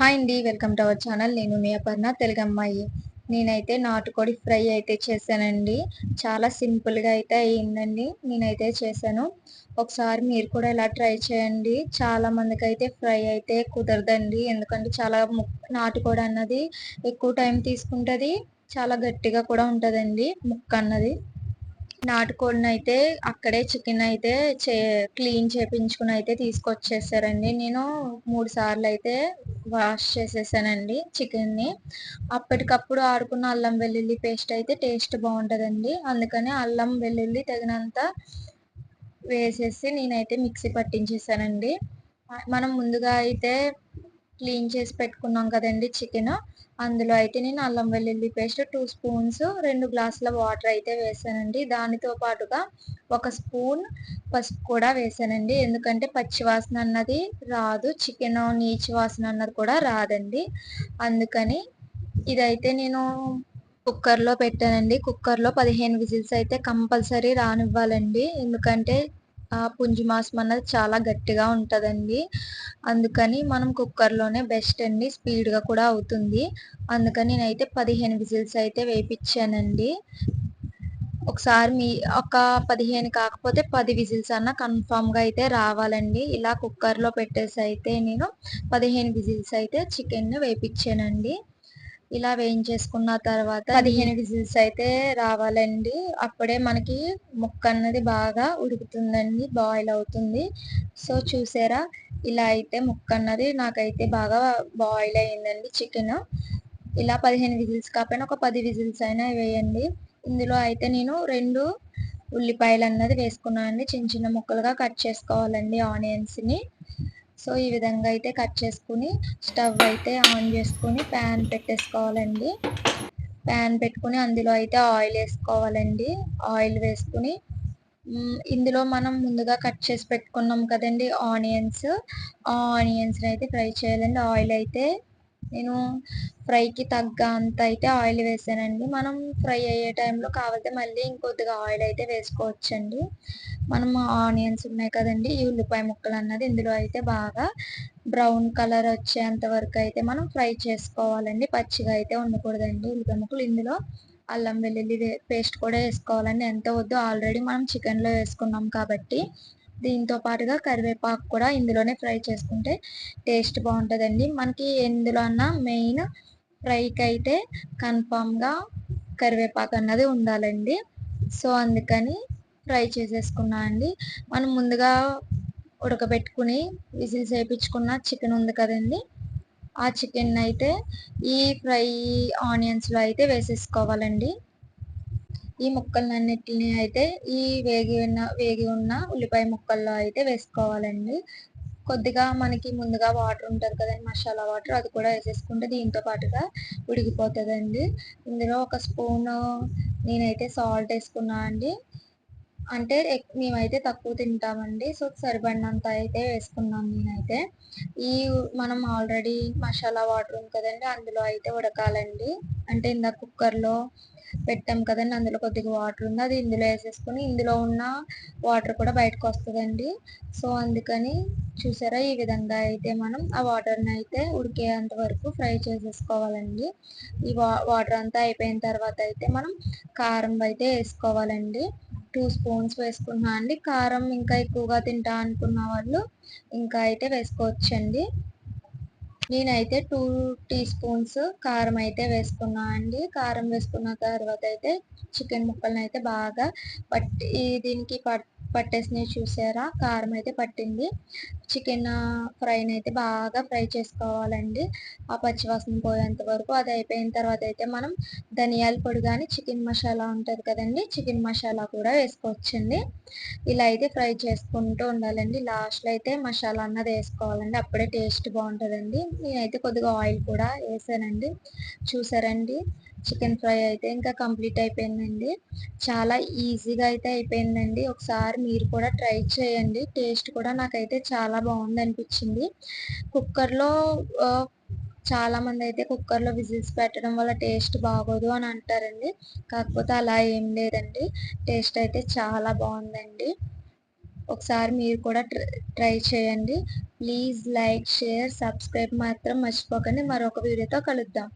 Hi అండి welcome to our channel. నేను మీ అపర్ణ తెలుగు అమ్మాయి. నేనైతే నాటుకోడి ఫ్రై అయితే చేశానండి. చాలా సింపుల్గా అయితే అయ్యిందండి నేనైతే చేశాను. ఒకసారి మీరు కూడా ఇలా ట్రై చేయండి. చాలా మందికి అయితే ఫ్రై అయితే కుదరదండి. ఎందుకంటే చాలా నాటుకోడి అన్నది ఎక్కువ టైం తీసుకుంటుంది. చాలా గట్టిగా కూడా ఉంటుందండి. ముక్క అన్నది. నాటుకోడిని అయితే అక్కడే చికెన్ అయితే చే క్లీన్ చేపించుకుని అయితే తీసుకొచ్చేసారండి. నేను మూడు సార్లు అయితే వాష్ చేసేసానండి చికెన్ని. అప్పటికప్పుడు ఆడుకున్న అల్లం వెల్లుల్లి పేస్ట్ అయితే టేస్ట్ బాగుంటుందండి. అందుకని అల్లం వెల్లుల్లి తగినంత వేసేసి నేనైతే మిక్సీ పట్టించేసానండి. మనం ముందుగా అయితే క్లీన్ చేసి పెట్టుకున్నాం కదండి చికెన్. అందులో అయితే నేను అల్లం వెల్లుల్లి పేస్ట్ టూ స్పూన్స్ రెండు గ్లాసుల వాటర్ అయితే వేసానండి. దానితో పాటుగా ఒక స్పూన్ పసుపు కూడా వేసానండి. ఎందుకంటే పచ్చి వాసన అన్నది రాదు. చికెన్ నీచు వాసన అన్నది కూడా రాదండి. అందుకని ఇదైతే నేను కుక్కర్లో పెట్టానండి. కుక్కర్లో పదిహేను విజిల్స్ అయితే కంపల్సరీ రానివ్వాలండి. ఎందుకంటే పుంజి మాసం అన్నది చాలా గట్టిగా ఉంటుందండి. అందుకని మనం కుక్కర్లోనే బెస్ట్ అండి. స్పీడ్గా కూడా అవుతుంది. అందుకని నేనైతే పదిహేను విజిల్స్ అయితే వేయించానండి ఒకసారి మీ ఒక పదిహేను కాకపోతే పది విజిల్స్ అన్న కన్ఫామ్గా అయితే రావాలండి. ఇలా కుక్కర్లో పెట్టేసి అయితే నేను పదిహేను విజిల్స్ అయితే చికెన్ వేయించానండి ఇలా వేయించేసుకున్న తర్వాత పదిహేను విజిల్స్ అయితే రావాలండి. అప్పుడే మనకి ముక్క అన్నది బాగా ఉడుకుతుందండి బాయిల్ అవుతుంది. సో చూసారా? ఇలా అయితే ముక్క అన్నది నాకైతే బాగా బాయిల్ అయిందండి చికెన్. ఇలా పదిహేను విజిల్స్ కాకపోయినా ఒక పది విజిల్స్ అయినా వేయండి. ఇందులో అయితే నేను రెండు ఉల్లిపాయలు అన్నది వేసుకున్నాను అండి చిన్న చిన్న ముక్కలుగా కట్ చేసుకోవాలండి ఆనియన్స్ని. సో ఈ విధంగా అయితే కట్ చేసుకుని స్టవ్ అయితే ఆన్ చేసుకుని ప్యాన్ పెట్టేసుకోవాలండి. ప్యాన్ పెట్టుకుని అందులో అయితే ఆయిల్ వేసుకోవాలండి. ఆయిల్ వేసుకుని ఇందులో మనం ముందుగా కట్ చేసి పెట్టుకున్నాం కదండి ఆనియన్స్. ఆనియన్స్ని అయితే ఫ్రై చేయాలండి. ఆయిల్ అయితే నేను ఫ్రైకి తగ్గ అంత అయితే ఆయిల్ వేసానండి. మనం ఫ్రై అయ్యే టైంలో కావాలంటే మళ్ళీ ఇంకొద్దిగా ఆయిల్ అయితే వేసుకోవచ్చండి. మనం ఆనియన్స్ ఉన్నాయి కదండి ఈ ఉల్లిపాయ ముక్కలు అన్నది ఇందులో అయితే బాగా బ్రౌన్ కలర్ వచ్చేంత వరకు అయితే మనం ఫ్రై చేసుకోవాలండి. పచ్చిగా అయితే ఉండకూడదండి ఉల్లిపాయ ముక్కలు. ఇందులో అల్లం వెల్లుల్లి పేస్ట్ కూడా వేసుకోవాలండి. ఎంత వద్దు ఆల్రెడీ మనం చికెన్లో వేసుకున్నాం కాబట్టి దీంతో పాటుగా కరివేపాకు కూడా ఇందులోనే ఫ్రై చేసుకుంటే టేస్ట్ బాగుంటుందండి. మనకి ఎందులో అన్నా మెయిన్ ఫ్రైకి అయితే కన్ఫామ్గా కరివేపాకు అన్నది ఉండాలండి. సో అందుకని ఫ్రై చేసేసుకున్నా అండి. మనం ముందుగా ఉడకబెట్టుకుని విజిల్స్ వేయించుకున్న చికెన్ ఉంది కదండి. ఆ చికెన్ అయితే ఈ ఫ్రై ఆనియన్స్లో అయితే వేసేసుకోవాలండి. ఈ ముక్కలన్నిటిని అయితే ఈ వేగి ఉన్న వేగి ఉన్న ఉల్లిపాయ ముక్కల్లో అయితే వేసుకోవాలండి. కొద్దిగా మనకి ముందుగా వాటర్ ఉంటుంది కదండి మసాలా వాటర్ అది కూడా వేసేసుకుంటే దీంతో పాటుగా ఉడికిపోతుందండి. ఇందులో ఒక స్పూన్ నేనైతే సాల్ట్ వేసుకున్నా అండి. అంటే మేమైతే తక్కువ తింటామండి సో సరిపడినంత అయితే వేసుకున్నాం నేనైతే. ఈ మనం ఆల్రెడీ మసాలా వాటర్ ఉంది కదండి అందులో అయితే ఉడకాలండి. అంటే ఇందాక కుక్కర్లో పెట్టాం కదండి. అందులో కొద్దిగా వాటర్ ఉంది. అది ఇందులో వేసేసుకుని ఇందులో ఉన్న వాటర్ కూడా బయటకు వస్తుందండి. సో అందుకని చూసారా ఈ విధంగా అయితే మనం ఆ వాటర్ని అయితే ఉడికేంత వరకు ఫ్రై చేసేసుకోవాలండి. ఈ వాటర్ అంతా అయిపోయిన తర్వాత అయితే మనం కారం అయితే వేసుకోవాలండి. టూ స్పూన్స్ వేసుకున్నా అండి. కారం ఇంకా ఎక్కువగా తింటా అనుకున్న వాళ్ళు ఇంకా అయితే వేసుకోవచ్చండి. నేనైతే టూ టీ స్పూన్స్ కారం అయితే వేసుకున్నా అండి. కారం వేసుకున్న తర్వాత అయితే చికెన్ ముక్కలను అయితే బాగా పట్టి దీనికి పట్ పట్టేసినవి చూసారా? కారం అయితే పట్టింది. చికెన్ ఫ్రైని అయితే బాగా ఫ్రై చేసుకోవాలండి. ఆ పచ్చివాసన పోయేంత వరకు అది అయిపోయిన తర్వాత అయితే మనం ధనియాల పొడి కానీ చికెన్ మసాలా ఉంటుంది కదండి చికెన్ మసాలా కూడా వేసుకోవచ్చండి. ఇలా అయితే ఫ్రై చేసుకుంటూ ఉండాలండి. లాస్ట్లో అయితే మసాలా అన్నది వేసుకోవాలండి. అప్పుడే టేస్ట్ బాగుంటుందండి. నేనైతే కొద్దిగా ఆయిల్ కూడా వేసానండి. చూసారండి? చికెన్ ఫ్రై అయితే ఇంకా కంప్లీట్ అయిపోయిందండి. చాలా ఈజీగా అయితే అయిపోయిందండి. ఒకసారి మీరు కూడా ట్రై చేయండి. టేస్ట్ కూడా నాకైతే చాలా బాగుంది అనిపించింది. కుక్కర్లో చాలా మంది అయితే కుక్కర్లో విజిల్స్ పెట్టడం వల్ల టేస్ట్ బాగోదు అని అంటారండి. కాకపోతే అలా ఏం లేదండి. టేస్ట్ అయితే చాలా బాగుందండి. ఒకసారి మీరు కూడా ట్రై చేయండి. ప్లీజ్ లైక్ షేర్ సబ్స్క్రైబ్ మాత్రం మర్చిపోకండి. మరొక వీడియోతో కలుద్దాం.